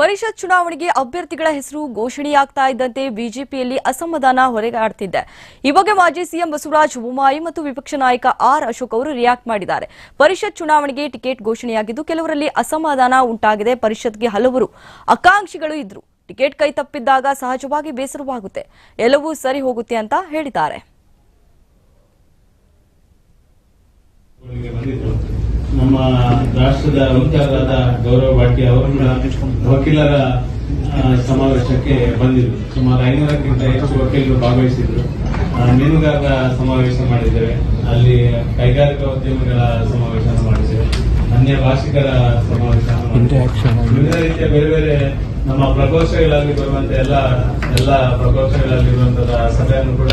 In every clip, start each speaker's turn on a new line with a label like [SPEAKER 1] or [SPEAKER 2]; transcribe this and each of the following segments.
[SPEAKER 1] ಪರಿಷತ್ ಚುನಾವಣೆಗೆ ಅಭ್ಯರ್ಥಿಗಳ ಹೆಸರು ಘೋಷಣೆಯಾಗ್ತಾ ಇದ್ದಂತೆ ಬಿಜೆಪಿಯಲ್ಲಿ ಅಸಮಾಧಾನ ಹೊರಗಾಡ್ತಿದೆ. ಈ ಬಗ್ಗೆ ಮಾಜಿ ಸಿಎಂ ಬಸವರಾಜ ಬೊಮ್ಮಾಯಿ ಮತ್ತು ವಿಪಕ್ಷ ನಾಯಕ ಆರ್ ಅಶೋಕ್ ಅವರು ರಿಯಾಕ್ಟ್ ಮಾಡಿದ್ದಾರೆ. ಪರಿಷತ್ ಚುನಾವಣೆಗೆ ಟಿಕೆಟ್ ಘೋಷಣೆಯಾಗಿದ್ದು ಕೆಲವರಲ್ಲಿ ಅಸಮಾಧಾನ ಉಂಟಾಗಿದೆ. ಪರಿಷತ್ಗೆ ಹಲವರು ಆಕಾಂಕ್ಷಿಗಳು ಇದ್ರು. ಟಿಕೆಟ್ ಕೈ ತಪ್ಪಿದ್ದಾಗ ಸಹಜವಾಗಿ ಬೇಸರವಾಗುತ್ತೆ. ಎಲ್ಲವೂ ಸರಿ ಹೋಗುತ್ತೆ ಅಂತ ಹೇಳಿದ್ದಾರೆ
[SPEAKER 2] ಗಳಿಗೆ ಬಂದಿದ್ರು ನಮ್ಮ ರಾಷ್ಟ್ರದ ವಕ್ತಾರರಾದ ಗೌರವ ಭಾಟಿ ಅವರನ್ನ ವಕೀಲರ ಸಮಾವೇಶಕ್ಕೆ ಬಂದಿದ್ರು. ಸುಮಾರು ಐನೂರಕ್ಕಿಂತ ಹೆಚ್ಚು ವಕೀಲರು ಭಾಗವಹಿಸಿದ್ರು. ಮೀನುಗಾರರ ಸಮಾವೇಶ ಮಾಡಿದ್ದೇವೆ ಅಲ್ಲಿ ಕೈಗಾರಿಕಾ ಉದ್ಯಮಿಗಳ ಸಮಾವೇಶ ಮಾಡಿದ್ದೇವೆ ಅನ್ಯ ಭಾಷಿಕರ ಸಮಾವೇಶ ವಿವಿಧ ರೀತಿಯ ಬೇರೆ ಬೇರೆ ನಮ್ಮ ಪ್ರಕೋಷ್ಠಗಳಲ್ಲಿ ಬರುವಂತ ಎಲ್ಲ ಎಲ್ಲ ಪ್ರಕೋಷ್ಠಗಳಲ್ಲಿರುವಂತಹ ಸಭೆಯನ್ನು ಕೂಡ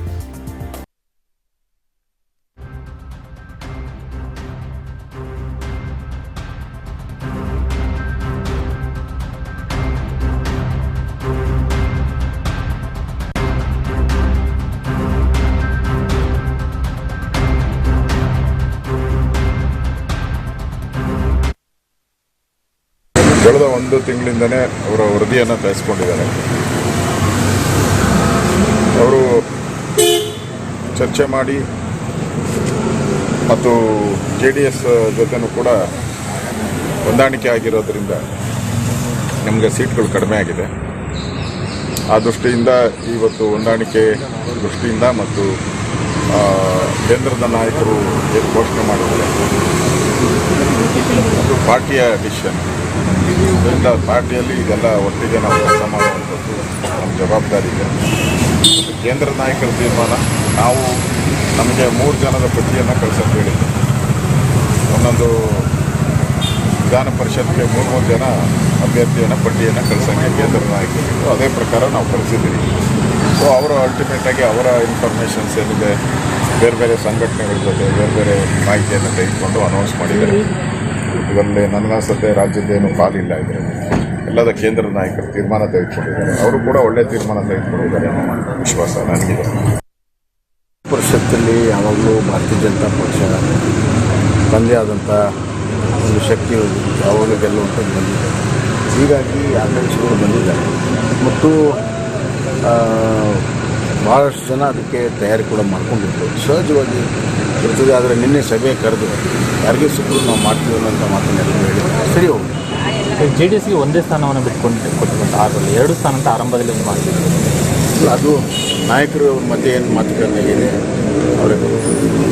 [SPEAKER 3] ಕಳೆದ ಒಂದು ತಿಂಗಳಿಂದನೇ ಅವರ ವರದಿಯನ್ನು ತಯಾರಿಸ್ಕೊಂಡಿದ್ದಾರೆ ಅವರು ಚರ್ಚೆ ಮಾಡಿ ಮತ್ತು ಜೆ ಡಿ ಎಸ್ ಜೊತೆನೂ ಕೂಡ ಹೊಂದಾಣಿಕೆ ಆಗಿರೋದ್ರಿಂದ ನಮಗೆ ಸೀಟ್ಗಳು ಕಡಿಮೆ ಆಗಿದೆ. ಆ ದೃಷ್ಟಿಯಿಂದ ಇವತ್ತು ಹೊಂದಾಣಿಕೆ ದೃಷ್ಟಿಯಿಂದ ಮತ್ತು ಕೇಂದ್ರದ ನಾಯಕರು ಏನು ಘೋಷಣೆ ಮಾಡಿದ್ದಾರೆ. ಅದು ಪಾರ್ಟಿಯ ಡಿಸಿಷನ್. ಇದರಿಂದ ಪಾರ್ಟಿಯಲ್ಲಿ ಇದೆಲ್ಲ ಒಟ್ಟಿಗೆ ನಾವು ಕೆಲಸ ಮಾಡುವಂಥದ್ದು ನಮ್ಮ ಜವಾಬ್ದಾರಿ ಇದೆ. ಕೇಂದ್ರ ನಾಯಕರ ತೀರ್ಮಾನ. ನಾವು ನಮಗೆ ಮೂರು ಜನದ ಪಟ್ಟಿಯನ್ನು ಕಳಿಸಕ್ಕೆ ಹೇಳಿದ್ದೆ ಒಂದೊಂದು ವಿಧಾನ ಪರಿಷತ್ಗೆ ಮೂರು ಮೂರು ಜನ ಅಭ್ಯರ್ಥಿಯನ್ನು, ಪಟ್ಟಿಯನ್ನು ಕಳ್ಸೋಕ್ಕೆ ಕೇಂದ್ರ ನಾಯಕರು ಅದೇ ಪ್ರಕಾರ ನಾವು ಕಳಿಸಿದ್ದೀವಿ. ಸೊ ಅವರು ಅಲ್ಟಿಮೇಟಾಗಿ ಅವರ ಇನ್ಫಾರ್ಮೇಷನ್ಸ್ ಏನಿದೆ, ಬೇರೆ ಬೇರೆ ಸಂಘಟನೆಗಳ ಜೊತೆ ಬೇರೆ ಬೇರೆ ಮಾಹಿತಿಯನ್ನು ತೆಗೆದುಕೊಂಡು ಅನೌನ್ಸ್ ಮಾಡಿದ್ದಾರೆ. ಇದರಲ್ಲಿ ನನಗನ್ಸುತ್ತೆ ರಾಜ್ಯದ್ದೇನು ಪಾಲಿಲ್ಲ ಇದರಲ್ಲಿ ಎಲ್ಲದ ಕೇಂದ್ರ ನಾಯಕರು ತೀರ್ಮಾನ ತೆಗೆದುಕೊಂಡಿದ್ದಾರೆ. ಅವರು ಕೂಡ ಒಳ್ಳೆಯ ತೀರ್ಮಾನ ತೆಗೆದುಕೊಂಡಿದ್ದಾರೆ ಅನ್ನೋ ವಿಶ್ವಾಸ ನನಗಿದೆ.
[SPEAKER 4] ಪರಿಷತ್ತಲ್ಲಿ ಯಾವಾಗಲೂ ಭಾರತೀಯ ಜನತಾ ಪಕ್ಷ ತಂದೆ ಆದಂಥ ಒಂದು ಶಕ್ತಿ ಯಾವಾಗಲೂ ಗೆಲ್ಲುವಂಥದ್ದು ಬಂದಿದೆ. ಹೀಗಾಗಿ ಆಕಾಂಕ್ಷಿಗಳು ಬಂದಿದ್ದಾರೆ ಮತ್ತು ಭಾಳಷ್ಟು ಜನ ಅದಕ್ಕೆ ತಯಾರಿ ಕೂಡ ಮಾಡ್ಕೊಂಡಿದ್ದರು ಸಹಜವಾಗಿ ಇರ್ತದೆ ಆದರೆ ನಿನ್ನೆ ಸಭೆ ಕರೆದು ಯಾರಿಗೆ ಸಿಕ್ಕರು ನಾವು ಮಾಡ್ತೀವಿ ಅನ್ನೋಂಥ ಮಾತನ್ನೆಲ್ಲ ಹೇಳಿ. ಸರಿ ಹೋಗಿ.
[SPEAKER 5] ಜೆ ಡಿ ಎಸ್ಗೆ ಒಂದೇ ಸ್ಥಾನವನ್ನು ಬಿಟ್ಕೊಂಡು ಕೊಟ್ಟಿರುವಂಥ ಆಗಲ್ಲ. ಎರಡು ಸ್ಥಾನ ಅಂತ ಆರಂಭದಲ್ಲಿ ಒಂದು ಮಾಡಿದ್ದೀವಿ
[SPEAKER 4] ಅದು ನಾಯಕರು ಮತ್ತೆ ಏನು ಮಾತುಕತೆ ಆಗಿದೆ ಅವರೇ